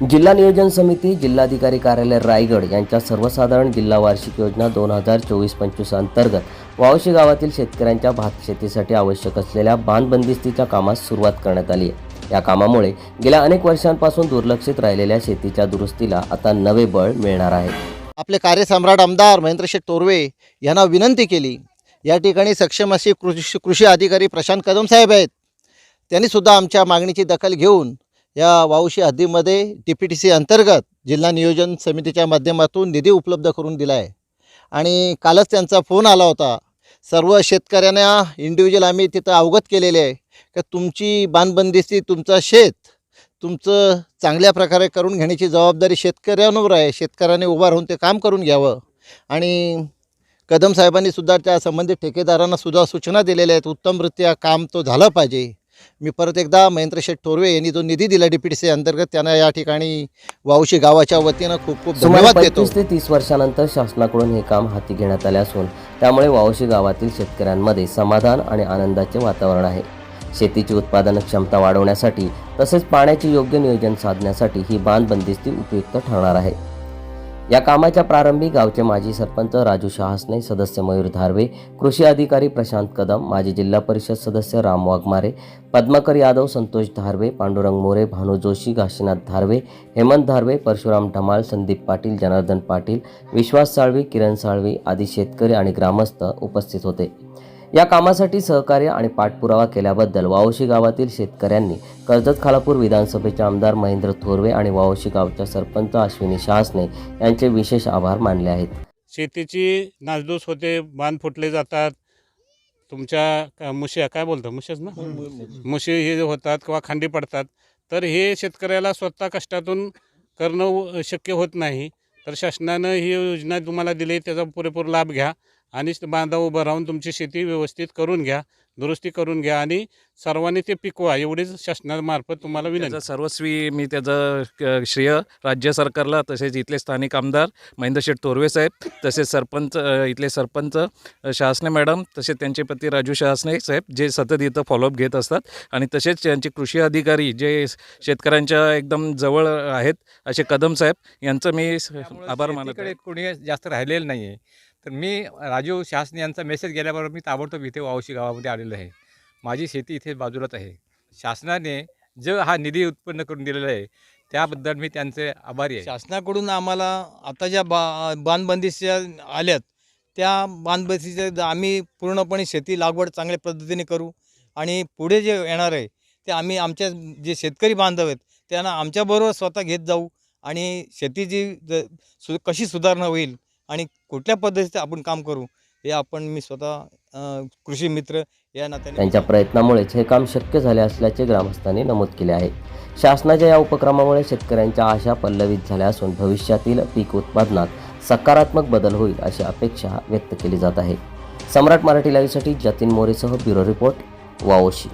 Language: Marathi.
जिल्हा नियोजन समिती जिल्हाधिकारी कार्यालय रायगड यांच्या सर्वसाधारण जिल्हा वार्षिक योजना दोन हजार चोवीस पंचवीस अंतर्गत वावशी गावातील शेतकऱ्यांच्या भात शेतीसाठी आवश्यक असलेल्या बांधबंदिस्तीच्या कामास सुरुवात करण्यात आली आहे. या कामामुळे गेल्या अनेक वर्षांपासून दुर्लक्षित राहिलेल्या शेतीच्या दुरुस्तीला आता नवे बळ मिळणार आहे. आपले कार्यसम्राट आमदार महेंद्रशेठ तोरवे यांना विनंती केली. या ठिकाणी सक्षम असे कृषी कृषी अधिकारी प्रशांत कदम साहेब आहेत. त्यांनी सुद्धा आमच्या मागणीची दखल घेऊन या वाऊशी हद्दीमध्ये टी पी टी सी अंतर्गत जिल्हा नियोजन समितीच्या माध्यमातून निधी उपलब्ध करून दिला आहे आणि कालच त्यांचा फोन आला होता. सर्व शेतकऱ्यांना इंडिव्हिज्युअल आम्ही तिथं अवगत केलेले आहे का तुमची बांधबंदिस्ती तुमचा शेत तुमचं चांगल्या प्रकारे करून घेण्याची जबाबदारी शेतकऱ्यांवर आहे. शेतकऱ्याने उभा राहून ते काम करून घ्यावं. आणि कदम साहेबांनी सुद्धा त्या संबंधित ठेकेदारांना सुद्धा सूचना दिलेल्या आहेत. उत्तमरित्या काम तो झालं पाहिजे. मी परत एकदा महेंद्र शेठ टोरवे यांनी जो निधी दिला डी पी टी सी अंतर्गत त्यांना या ठिकाणी वावशी गावाच्या वतीनं खूप खूप धन्यवाद देतो. ते तीस वर्षानंतर शासनाकडून हे काम हाती घेण्यात आले असून त्यामुळे वावशी गावातील शेतकऱ्यांमध्ये समाधान आणि आनंदाचे वातावरण आहे. शेतीची उत्पादन क्षमता वाढवण्यासाठी तसेच पाण्याचे योग्य नियोजन साधण्यासाठी ही बांध बंदिस्ती उपयुक्त ठरणार आहे. या कामाच्या प्रारंभी गावचे माजी सरपंच राजू शहासने सदस्य मयूर धारवे कृषी अधिकारी प्रशांत कदम माजी जिल्हा परिषद सदस्य राम वाघमारे पद्माकर यादव संतोष धारवे पांडुरंग मोरे भानू जोशी काशीनाथ धारवे हेमंत धारवे परशुराम ढमाल संदीप पाटील जनार्दन पाटील विश्वास साळवी किरण साळवी आदी शेतकरी आणि ग्रामस्थ उपस्थित होते. या कामासाठी सहकार्य आणि पाठपुरावा केल्याबद्दल वावशी गावातील शेतकऱ्यांनी कर्जत खालापूर विधानसभेचे आमदार महेंद्र थोरवे आणि वावशी गावच्या सरपंच अश्विनी शहासने यांचे विशेष आभार मानले आहेत. शेतीची नासधूस होते बांध फुटले जातात. तुमच्या का- मुश्या काय बोलतो मुशेच ना? मुशी हे होतात किंवा खांडी पडतात तर हे शेतकऱ्याला स्वतः कष्टातून करणं शक्य होत नाही. तर शासनानं ही योजना तुम्हाला दिली त्याचा पुरेपूर लाभ घ्या. आणि बांधा उभं राहून तुमची शेती व्यवस्थित करून घ्या दुरुस्ती करून घ्या आणि सर्वांनी ते पिकवा एवढीच शासनामार्फत तुम्हाला विनंती. सर्वस्वी मी त्याचं श्रेय राज्य सरकारला तसेच इथले स्थानिक आमदार महेंद्र शेठ तोरवे साहेब तसेच सरपंच इथले सरपंच अ, शहासने मॅडम तसेच त्यांचे पती राजू शहासने साहेब जे सतत इथं फॉलोअप घेत असतात आणि तसेच त्यांचे कृषी अधिकारी जे शेतकऱ्यांच्या एकदम जवळ आहेत असे कदम साहेब यांचं मी आभार मानत कोणी जास्त राहिलेलं नाही आहे तर मी राजीव शासन यांचा मेसेज गेल्याबरोबर मी ताबडतोब इथे वावशी गावामध्ये आलेलो आहे. माझी शेती इथे बाजूलाच आहे. शासनाने जो हा निधी उत्पन्न करून दिलेला आहे त्याबद्दल मी त्यांचे आभारी आहे. शासनाकडून आम्हाला आता ज्या बा बांधबंदीच्या आल्यात त्या बांधबंदीच्या आम्ही पूर्णपणे शेती लागवड चांगल्या पद्धतीने करू आणि पुढे जे येणार आहे ते आम्ही आमच्या जे शेतकरी बांधव आहेत त्यांना आमच्याबरोबर स्वतः घेत जाऊ आणि शेतीची ज- सु कशी सुधारणा होईल आणि कुठल्या पद्धतीचं आपण काम करू हे आपण मी स्वतः कृषी मित्र या नात्याने त्यांच्या प्रयत्नामुळेच हे काम शक्य झाले असल्याचे ग्रामस्थांनी नमूद केले आहे. शासनाच्या या उपक्रमामुळे शेतकऱ्यांच्या आशा पल्लवित झाल्या असून भविष्यातील पीक उत्पादनात सकारात्मक बदल होईल अशी अपेक्षा व्यक्त केली जात आहे. सम्राट मराठी लाईव्हसाठी जतीन मोरेसह ब्युरो रिपोर्ट वाओशी